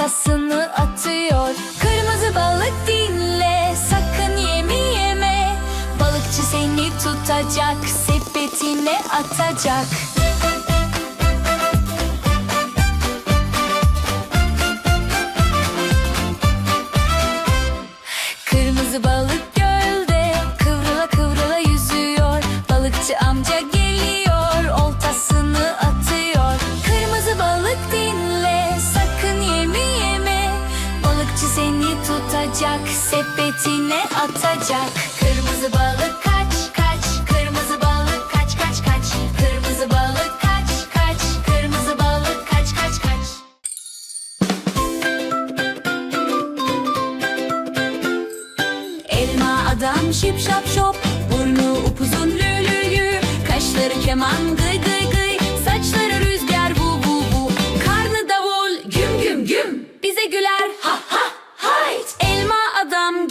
oltasını atıyor. Kırmızı balık dinle sakın yemi yeme. Balıkçı seni tutacak sepetine atacak tutacak sepetine atacak. Kırmızı balık kaç kaç Kırmızı balık kaç kaç kaç. Kırmızı balık kaç kaç Kırmızı balık kaç kaç kaç. Elma adam şip şap şop. Burnu upuzun lü lü lü Kaşları keman gıy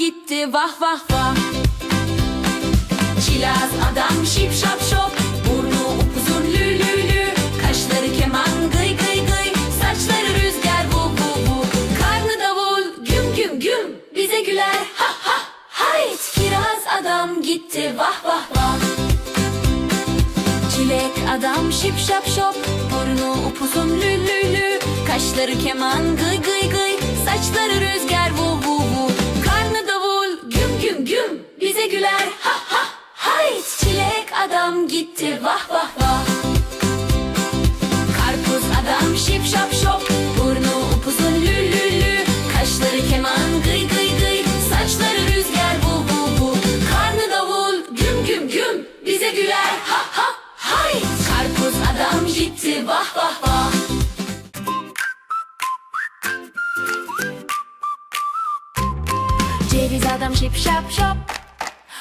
gitti vah vah vah. Çilaz adam şip şap şop. Burnu upuzun lü lü lü. Kaşları keman gıy gıy gıy. Saçları rüzgar bu bu bu Karnı davul güm güm güm. Bize güler ha ha hayt. Kiraz adam gitti vah vah vah. Çilek adam şip şap şop. Burnu upuzun lü lü lü. Kaşları keman gıy gıy gıy. Saçları rüzgar vu vu güler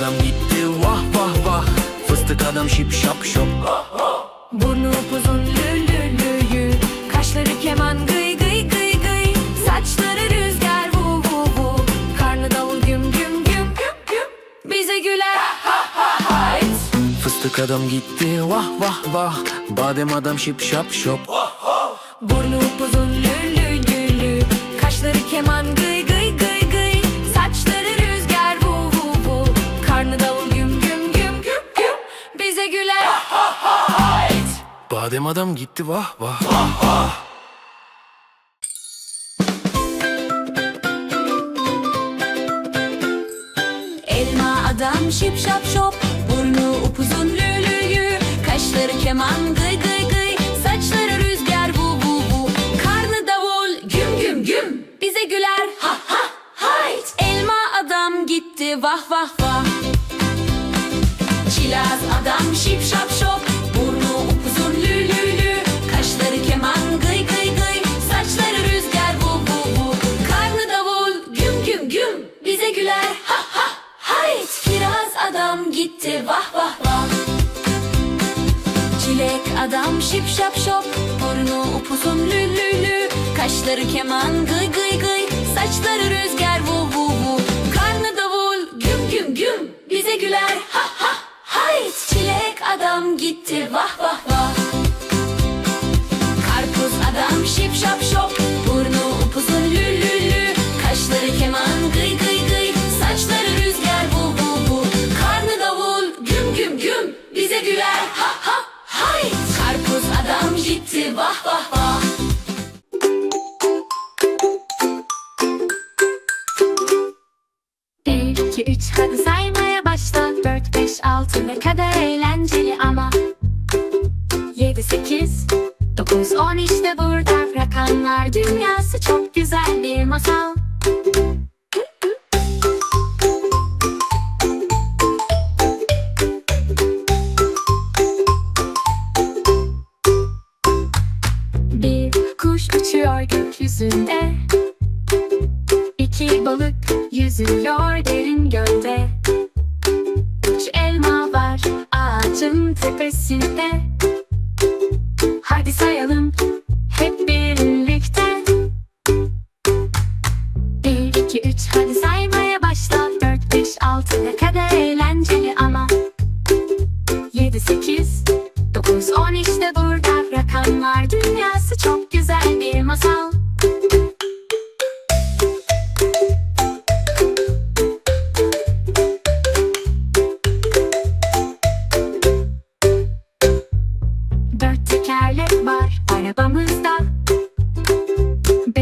adam gitti. Vah vah vah. Fıstık adam şip şap şop. Burnu uzun lü lü lü lü Kaşları keman gıy gıy gıy gıy. Saçları rüzgar vu vu vu. Karnı davul güm güm güm güm güm. Bize güler. Fıstık adam gitti. Vah vah vah. Badem adam şip şap şop. Burnu uzun Badem adam gitti vah vah. Elma adam şip şap şop. Burnu upuzun lü lü lü Kaşları keman gıy gıy gıy. Saçları rüzgar vu vu vu Karnı davul güm güm güm. Bize güler ha ha hayt. Elma adam gitti vah vah vah. Çilaz adam şip Çilek adam şip şap şop. Burnu upuzun lü lü lü. Kaşları keman gıy gıy gıy. Saçları rüzgar vu vu vu. Karnı davul güm güm güm. Bize güler ha ha. Hayt Çilek adam gitti vah vah gitti vah vah vah. Bir, iki, üç hadi saymaya başla. Dört, beş, altı ne kadar eğlenceli ama. Yedi, sekiz, dokuz, on işte burada. Rakamlar dünyası çok güzel bir masal uçuyor gökyüzünde. İki balık yüzüyor derin gölde. Üç elma var ağacın tepesinde. Hadi sayalım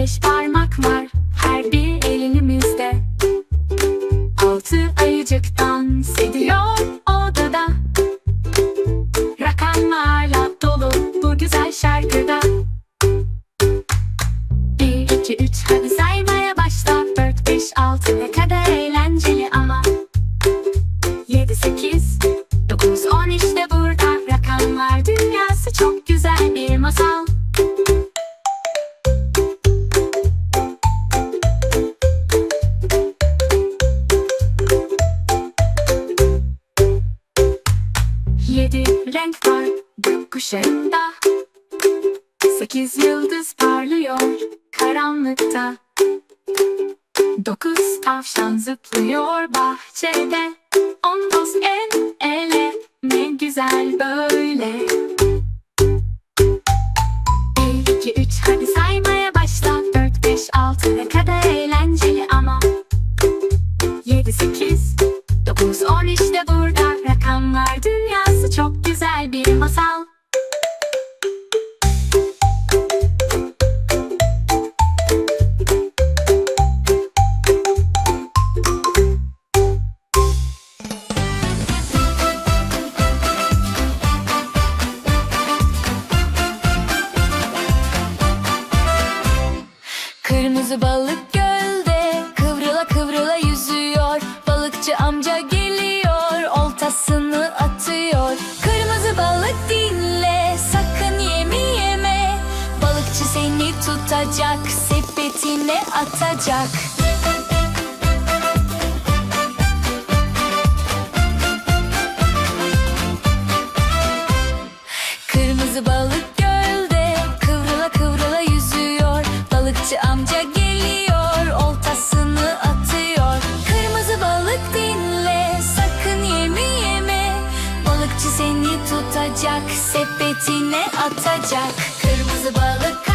Beş parmak var her bir elimizde Altı ayıcık dans ediyor odada. Rakamlarla dolu bu güzel şarkıda. Bir, iki, üç hadi saymaya Sekiz yıldız parlıyor karanlıkta. Dokuz tavşan zıplıyor bahçede. On dost el ele ne güzel böyle. Bir, iki, üç hadi saymaya başla. Dört, beş, altı ne kadar eğlenceli tutacak sepetine atacak. Kırmızı balık gölde kıvrıla kıvrıla yüzüyor. Balıkçı amca geliyor oltasını atıyor. Kırmızı balık dinle sakın yemi yeme. Balıkçı seni tutacak sepetine atacak. Kırmızı balık